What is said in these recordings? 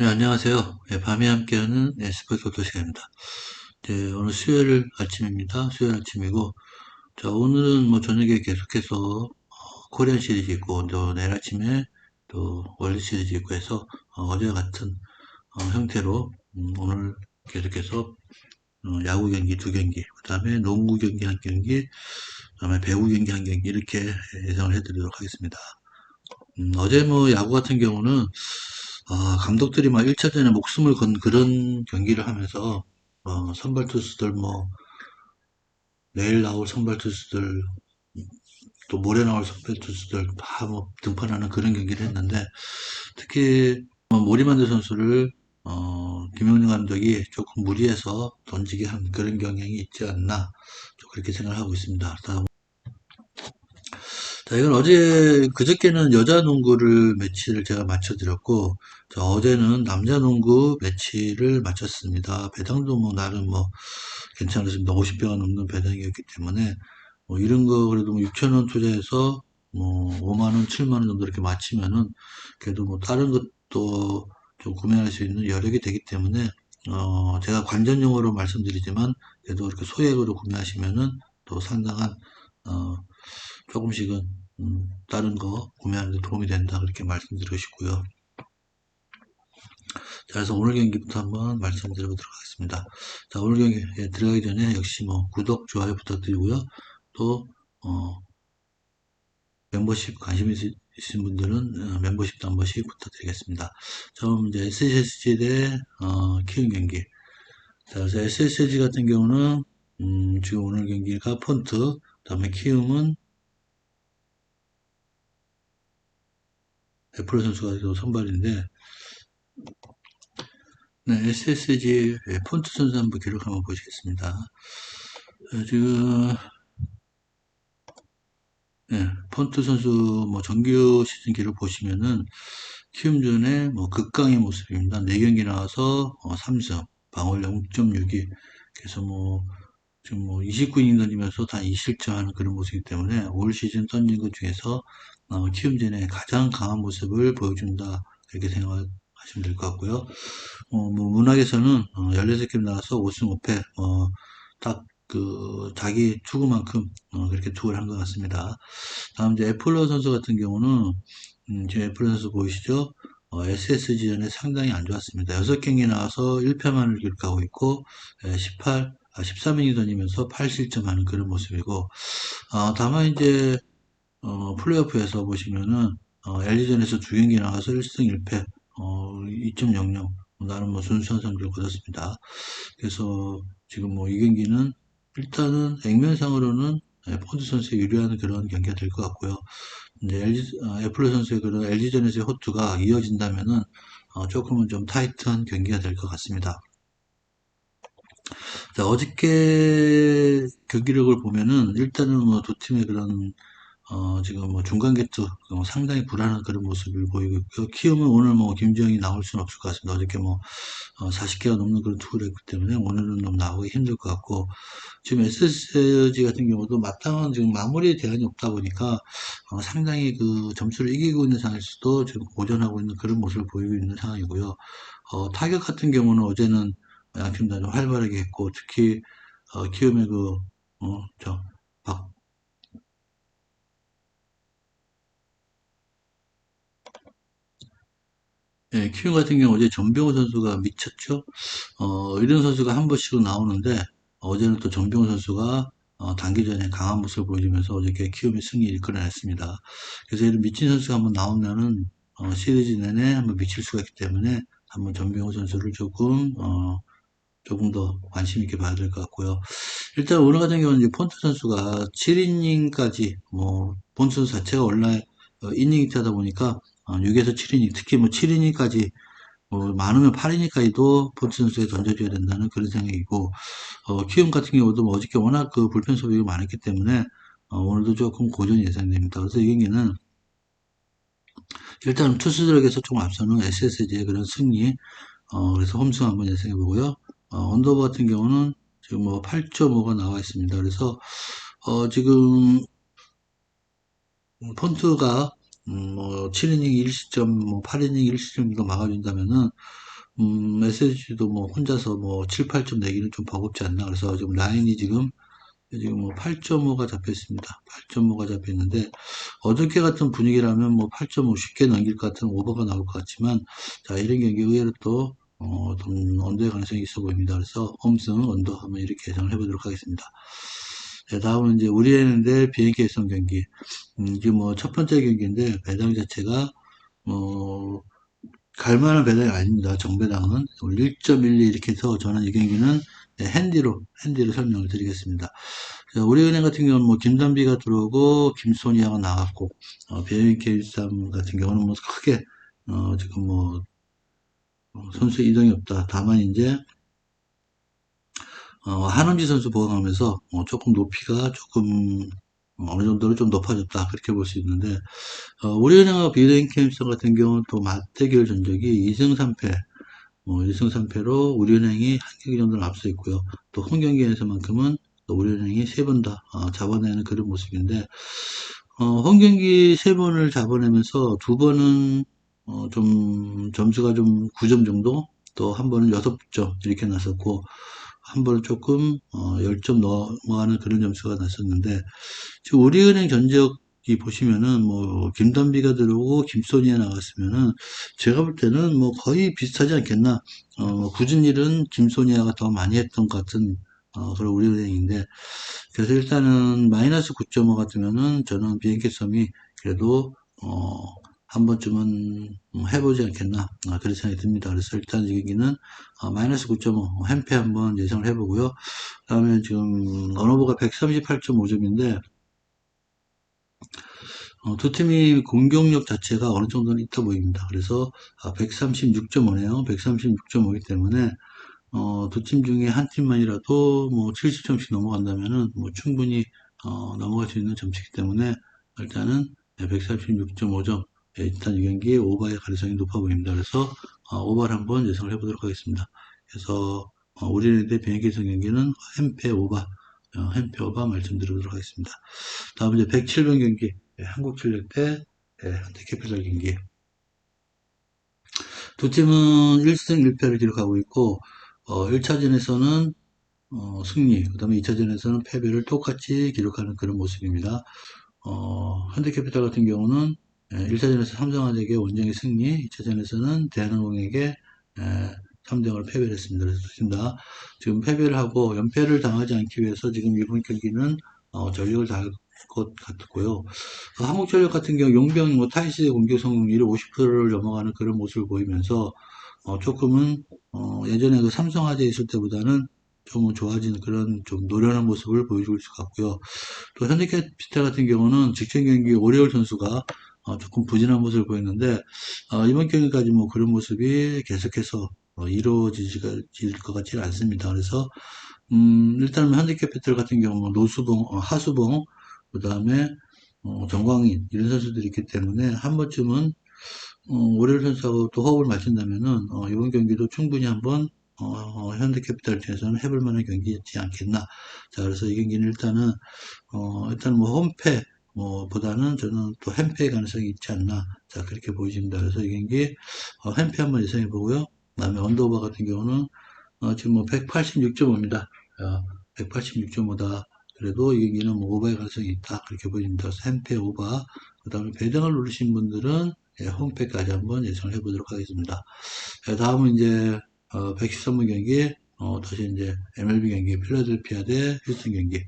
네, 안녕하세요. 네, 밤에 함께하는 네, 스포츠 토토 시간입니다. 네, 오늘 수요일 아침입니다. 수요일 아침이고, 자, 오늘은 뭐 저녁에 계속해서 어, 코리안 시리즈 있고, 또 내일 아침에 또 월드 시리즈 있고 해서 어, 제와 같은 어, 형태로 음, 오늘 계속해서 어, 야구 경기 두 경기, 그 다음에 농구 경기 한 경기, 그 다음에 배구 경기 한 경기 이렇게 예상을 해드리도록 하겠습니다. 음, 어제 뭐 야구 같은 경우는 아, 감독들이 막 1차전에 목숨을 건 그런 경기를 하면서 어, 선발 투수들 뭐 내일 나올 선발 투수들 또 모레 나올 선발 투수들 다 뭐 등판하는 그런 경기를 했는데 특히 뭐 모리만드 선수를 어, 김용준 감독이 조금 무리해서 던지게 한 그런 경향이 있지 않나 그렇게 생각하고 있습니다. 자, 이건 어제, 그저께는 여자 농구를 매치를 제가 맞춰드렸고, 자, 어제는 남자 농구 매치를 마쳤습니다. 배당도 뭐, 나름 뭐, 괜찮았습니다. 50배가 넘는 배당이었기 때문에, 뭐, 이런 거 그래도 뭐 6천원 투자해서, 뭐, 5만원, 7만원 정도 이렇게 맞추면은, 그래도 뭐, 다른 것도 좀 구매할 수 있는 여력이 되기 때문에, 어, 제가 관전용어로 말씀드리지만, 그래도 이렇게 소액으로 구매하시면은, 또 상당한, 어, 조금씩은 음, 다른 거 구매하는 데 도움이 된다 그렇게 말씀드리고 싶고요. 자, 그래서 오늘 경기부터 한번 말씀드려보도록 하겠습니다. 자, 오늘 경기에 들어가기 전에 역시 뭐 구독, 좋아요 부탁드리고요. 또 어, 멤버십 관심 있으신 분들은 어, 멤버십도 한 번씩 부탁드리겠습니다. 처음 이제 SSG 대 어, 키움 경기. 자, 그래서 SSG 같은 경우는 음, 지금 오늘 경기가 폰트, 그 다음에 키움은 애플 선수가 선발인데 네, SSG 폰트 선수 한번 기록 한번 보시겠습니다. 어, 지금 네, 폰트 선수 뭐 정규 시즌 기록 보시면은 키움전의 뭐 극강의 모습입니다. 4경기 나와서 어, 3승, 방어율 0.62. 그래서 뭐 지금 뭐 29이닝 던지면서 다 2실점하는 그런 모습이기 때문에 올 시즌 던진 것 중에서 어, 키움전의 가장 강한 모습을 보여준다 이렇게 생각하시면 될 것 같고요. 어, 뭐 문학에서는 어, 16개 나와서 5승 5패 어, 딱 그 자기 투구만큼 어, 그렇게 투구를 한 것 같습니다. 다음 이제 애플러 선수 같은 경우는 음, 지금 애플러 선수 보이시죠? 어, SSG전에 상당히 안 좋았습니다. 6경기 나와서 1패만을 기록하고 있고 18, 아, 13이닝 던지면서 8실점 하는 그런 모습이고 어, 다만 이제 어, 플레이오프에서 보시면은 어, LG전에서 두 경기 나와서 1승 1패 어, 2.00 나름 뭐 순수한 성적을 거뒀습니다. 그래서 지금 뭐 이 경기는 일단은 액면상으로는 네, 폰드 선수에 유리한 그런 경기가 될 것 같고요. 이제 LG, 어, 애플 선수의 그런 LG전에서의 호투가 이어진다면은 어, 조금은 좀 타이트한 경기가 될 것 같습니다. 자, 어저께 경기력을 보면은 일단은 뭐 두 팀의 그런 어, 지금 뭐 중간 개투 어, 상당히 불안한 그런 모습을 보이고 있고요. 키움은 오늘 뭐 김지영이 나올 수는 없을 것 같습니다. 어저께 뭐 어, 40개가 넘는 그런 투구를 했기 때문에 오늘은 너무 나오기 힘들 것 같고 지금 SSG 같은 경우도 마땅한 지금 마무리 대안이 없다 보니까 어, 상당히 그 점수를 이기고 있는 상황에서도 지금 고전하고 있는 그런 모습을 보이고 있는 상황이고요. 어, 타격 같은 경우는 어제는 양팀 다 활발하게 했고 특히 어, 키움의 그 어, 저 박, 예, 키움 같은 경우 어제 전병호 선수가 미쳤죠. 어, 이런 선수가 한 번씩은 나오는데 어제는 또 전병호 선수가 어, 단기전에 강한 모습을 보여주면서 어저께 키움의 승리를 이끌어냈습니다. 그래서 이런 미친 선수가 한번 나오면은 어, 시리즈 내내 한번 미칠 수가 있기 때문에 한번 전병호 선수를 조금 어, 조금 더 관심 있게 봐야 될 것 같고요. 일단 오늘 같은 경우는 이제 폰트 선수가 7이닝까지 뭐 폰트 선수 자체가 원래 어, 이닝이 타다 보니까 6에서 어, 7이닝, 특히 뭐 7이닝까지 뭐 많으면 8이닝까지도 폰트 선수에 던져줘야 된다는 그런 생각이고 어, 키움 같은 경우도 뭐 어저께 워낙 그 불펜 소비가 많았기 때문에 어, 오늘도 조금 고전이 예상됩니다. 그래서 이 경기는 일단 투수들에게서 좀 앞서는 SSG의 그런 승리 어, 그래서 홈승 한번 예상해 보고요. 어, 언더버 같은 경우는 지금 뭐 8.5가 나와 있습니다. 그래서 어, 지금 폰트가 음, 뭐 7이닝 1시점, 뭐 8이닝 1시점 정도 막아준다면은 음, SSG도 뭐 혼자서 뭐 7, 8점 내기는 좀 버겁지 않나. 그래서 지금 라인이 지금 지금 뭐 8.5가 잡혀 있습니다. 8.5가 잡혀 있는데 어저께 같은 분위기라면 뭐 8.5 쉽게 넘길 것 같은 오버가 나올 것 같지만 자 이런 경기 의외로 또 어, 좀 언더의 가능성이 있어 보입니다. 그래서 홈승 언더 한번 이렇게 예상을 해보도록 하겠습니다. 네, 다음은 이제 우리애는데 비행기 성 경기. 음, 이게 뭐 첫 번째 경기인데 배당 자체가 뭐 갈만한 배당이 아닙니다. 정배당은 1.12 이렇게 해서 저는 이 경기는 네, 핸디로 핸디로 설명을 드리겠습니다. 우리은행 같은 경우는 뭐 김단비가 들어오고 김소니아가 나왔고 어, BNK13 같은 경우는 뭐 크게 어, 지금 뭐 어, 선수 이동이 없다. 다만 이제 어, 한원지 선수 보강하면서 어, 조금 높이가 조금 어느 정도로 좀 높아졌다 그렇게 볼 수 있는데 어, 우리은행과 비대행캠스 같은 경우는 또 맞대결 전적이 2승 3패 뭐 1승 3패로 우리은행이 한 경기 정도는 앞서 있고요 또 홈경기에서만큼은 우리은행이 세 번다 잡아내는 그런 모습인데 어, 홈경기 세 번을 잡아내면서 두 번은 어, 좀 점수가 좀 9점 정도 또 한 번은 6점 이렇게 났었고 한 번은 조금 어, 10점 넘어가는 그런 점수가 났었는데 지금 우리은행 전적이 보시면은 뭐 김단비가 들어오고 김소니가 나갔으면은 제가 볼 때는 뭐 거의 비슷하지 않겠나. 어, 굳은 일은 김소니아가 더 많이 했던 것 같은 어, 그런 우리은행인데 그래서 일단은 마이너스 9.5 같으면은 저는 비행기섬이 그래도 어, 한 번쯤은 해보지 않겠나 아, 그런 생각이 듭니다. 그래서 일단 여기는 아, 마이너스 9.5 햄페 한번 예상을 해보고요. 그 다음에 지금 언어보가 138.5점인데 어, 두 팀이 공격력 자체가 어느 정도는 있다 보입니다. 그래서 아, 136.5네요. 136.5이기 때문에 어, 두 팀 중에 한 팀만이라도 뭐 70점씩 넘어간다면은 뭐 충분히 어, 넘어갈 수 있는 점수이기 때문에 일단은 136.5점 일단 이 경기에 오버의 가능성이 높아 보입니다. 그래서 어, 오버를 한번 예상을 해보도록 하겠습니다. 그래서 어, 우리네 대 비행기성 경기는 햄페 오버, 어, 햄페 오버 말씀드리도록 하겠습니다. 다음 이제 107번 경기 예, 한국전력 대 예, 현대캐피탈 경기. 두 팀은 1승 1패를 기록하고 있고 어, 1차전에서는 어, 승리, 그 다음에 2차전에서는 패배를 똑같이 기록하는 그런 모습입니다. 어, 현대캐피탈 같은 경우는 1차전에서 삼성화재에게 원정의 승리, 2차전에서는 대한항공에게 3대0으로 패배를 했습니다. 그래서 좋습니다. 지금 패배를 하고 연패를 당하지 않기 위해서 지금 이번 경기는 어, 전력을 다할 것 같고요. 어, 한국전력 같은 경우 용병 뭐 타이스 공격 성공률이 50%를 넘어가는 그런 모습을 보이면서 어, 조금은 어, 예전에 그 삼성화재 있을 때보다는 좀 좋아진 그런 좀 노련한 모습을 보여줄 수 같고요. 또 현대캐피탈 같은 경우는 직전 경기 오리올 선수가 어, 조금 부진한 모습을 보였는데 어, 이번 경기까지 뭐 그런 모습이 계속해서 어, 이루어질 것 같지 는 않습니다. 그래서 음, 일단 현대캐피탈 같은 경우 노수봉, 어, 하수봉, 그 다음에 어, 정광인 이런 선수들이 있기 때문에 한 번쯤은 어, 오리올 선수하고 또 호흡을 맞춘다면은 어, 이번 경기도 충분히 한번 어, 현대캐피탈 입장에서는 해볼 만한 경기였지 않겠나. 자, 그래서 이 경기는 일단은, 어, 일단 뭐 홈패, 뭐, 보다는 저는 또 햄패의 가능성이 있지 않나. 자, 그렇게 보여집니다. 그래서 이 경기, 어, 햄패 한번 예상해 보고요. 그 다음에 언더오버 같은 경우는, 어, 지금 뭐 186.5입니다. 어, 186.5다. 그래도 이 경기는 뭐 오버의 가능성이 있다. 그렇게 보여집니다. 그래서 햄패 오버. 그 다음에 배당을 누르신 분들은 예, 홈패까지 한번 예상을 해 보도록 하겠습니다. 예, 다음은 이제, 어, 113번 경기, 어, 다시 이제 MLB 경기, 필라델피아 대 휴스턴 경기.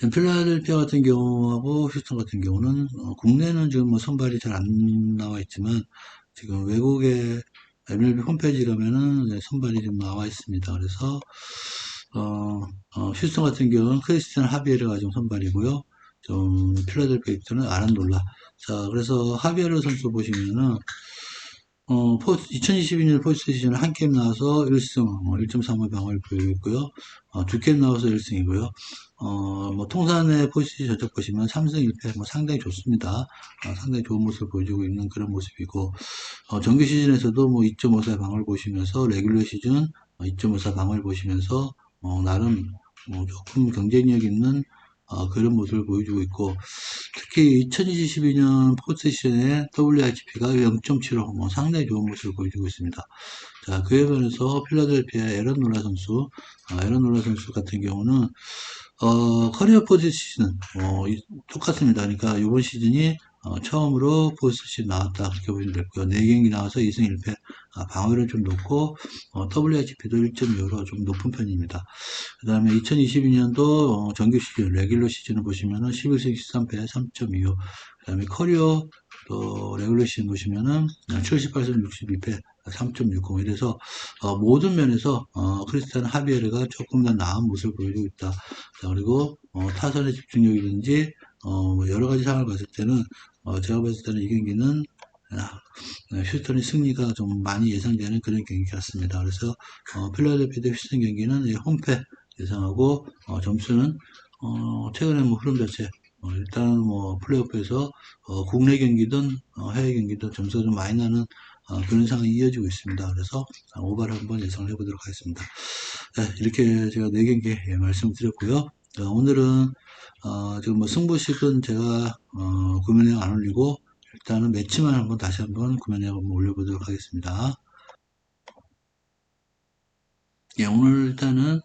필라델피아 같은 경우하고 휴스턴 같은 경우는 어, 국내는 지금 뭐 선발이 잘 안 나와 있지만 지금 외국의 MLB 홈페이지 가면은 선발이 좀 나와 있습니다. 그래서 어, 어, 휴스턴 같은 경우는 크리스티안 하비에르가 지금 선발이고요. 좀 필라델피아 입장은 아란돌라. 자, 그래서 하비에르 선수 보시면은 어, 2022년 포스트 시즌 한 게임 나와서 1승, 1.35 방어를 보이고 있고요. 어, 두 게임 나와서 1승이고요. 어, 뭐, 통산의 포스트 전적 보시면 3승 1패, 뭐, 상당히 좋습니다. 어, 상당히 좋은 모습을 보여주고 있는 그런 모습이고, 어, 정규 시즌에서도 뭐, 2.54 방어를 보시면서, 레귤러 시즌 2.54 방어를 보시면서, 어, 나름, 뭐, 조금 경쟁력 있는, 어, 그런 모습을 보여주고 있고 특히 2022년 포스시즌에 WIGP가 0.75 뭐 상당히 좋은 모습을 보여주고 있습니다. 자 그에 반해서 필라델피아 에런 노라 선수 어, 에런 노라 선수 같은 경우는 어, 커리어 포지션 어, 이- 똑같습니다. 그러니까 이번 시즌이 어, 처음으로 포스트시 나왔다 그렇게 보시면 되고요. 4경기 나와서 2승 1패 아, 방어율은 좀 높고 어, WHP도 1.25로 좀 높은 편입니다. 그 다음에 2022년도 정규 시즌 레귤러 시즌을 보시면은 11승 13패 3.25 그 다음에 커리어 또 레귤러 시즌 보시면은 78승 62패 3.60 이래서 어, 모든 면에서 어, 크리스탄 하비에르가 조금 더 나은 모습을 보여주고 있다. 자, 그리고 어, 타선의 집중력이든지 어, 뭐 여러 가지 상황을 봤을 때는 어, 제가 봤을 때는 이 경기는 아, 휴스턴의 승리가 좀 많이 예상되는 그런 경기 같습니다. 그래서 어, 필라델피아 대 휴스턴 경기는 이 홈패 예상하고 어, 점수는 어, 최근에 뭐 흐름 자체 어, 일단 뭐 플레이오프에서 어, 국내 경기든 어, 해외 경기든 점수가 좀 많이 나는 어, 그런 상황이 이어지고 있습니다. 그래서 오바를 한번 예상을 해보도록 하겠습니다. 네, 이렇게 제가 네 경기 예, 말씀드렸고요. 어, 오늘은 어, 지금 뭐 승부식은 제가 어, 구매량 안 올리고 일단은 매치만 한번 다시 한번 구매량 한번 올려보도록 하겠습니다. 예, 오늘 일단은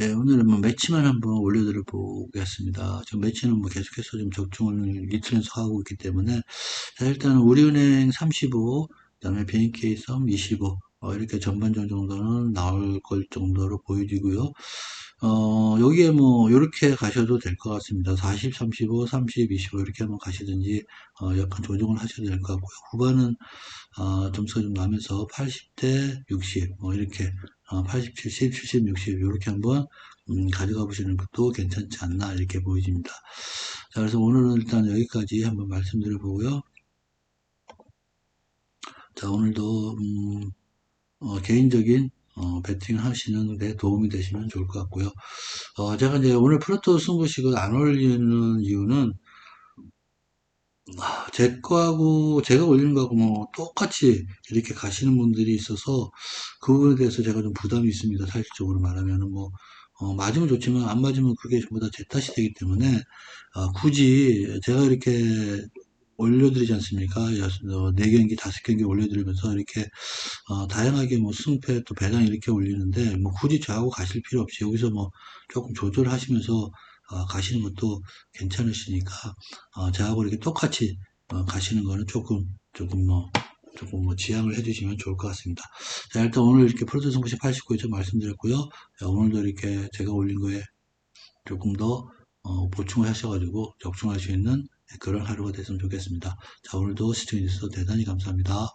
예, 오늘은 뭐 매치만 한번 올려드려 보겠습니다. 지금 매치는 뭐 계속해서 좀 적중을 이틀 연속 하고 있기 때문에 자, 일단은 우리은행 35, 그다음에 BNK 썸 25, 어, 이렇게 전반전 정도는 나올 걸 정도로 보여지고요. 어, 여기에 뭐, 요렇게 가셔도 될 것 같습니다. 40, 35, 30, 25, 이렇게 한번 가시든지, 어, 약간 조정을 하셔도 될 것 같고요. 후반은, 어, 점수가 좀 나면서 80대 60, 뭐, 이렇게, 어, 80, 70, 70, 60, 요렇게 한번, 음, 가져가 보시는 것도 괜찮지 않나, 이렇게 보여집니다. 자, 그래서 오늘은 일단 여기까지 한번 말씀드려 보고요. 자, 오늘도, 음, 어, 개인적인 어, 배팅 하시는 데 도움이 되시면 좋을 것 같고요. 어, 제가 이제 오늘 프로토 승부식을 안 올리는 이유는 아, 제 거하고 제가 올리는 거하고 뭐 똑같이 이렇게 가시는 분들이 있어서 그 부분에 대해서 제가 좀 부담이 있습니다. 사실적으로 말하면은 뭐 어, 맞으면 좋지만 안 맞으면 그게 전부 다 제 탓이 되기 때문에 아, 굳이 제가 이렇게 올려드리지 않습니까? 네 경기, 다섯 경기 올려드리면서 이렇게 어, 다양하게 뭐 승패 또 배당 이렇게 올리는데 뭐 굳이 저하고 가실 필요 없이 여기서 뭐 조금 조절하시면서 어, 가시는 것도 괜찮으시니까 어, 저하고 이렇게 똑같이 어, 가시는 거는 조금 조금 뭐 조금 뭐 지양을 해주시면 좋을 것 같습니다. 자, 일단 오늘 이렇게 프로듀 승부시 89점 말씀드렸고요. 자, 오늘도 이렇게 제가 올린 거에 조금 더 어, 보충을 하셔가지고 적중할 수 있는 그런 하루가 됐으면 좋겠습니다. 자, 오늘도 시청해주셔서 대단히 감사합니다.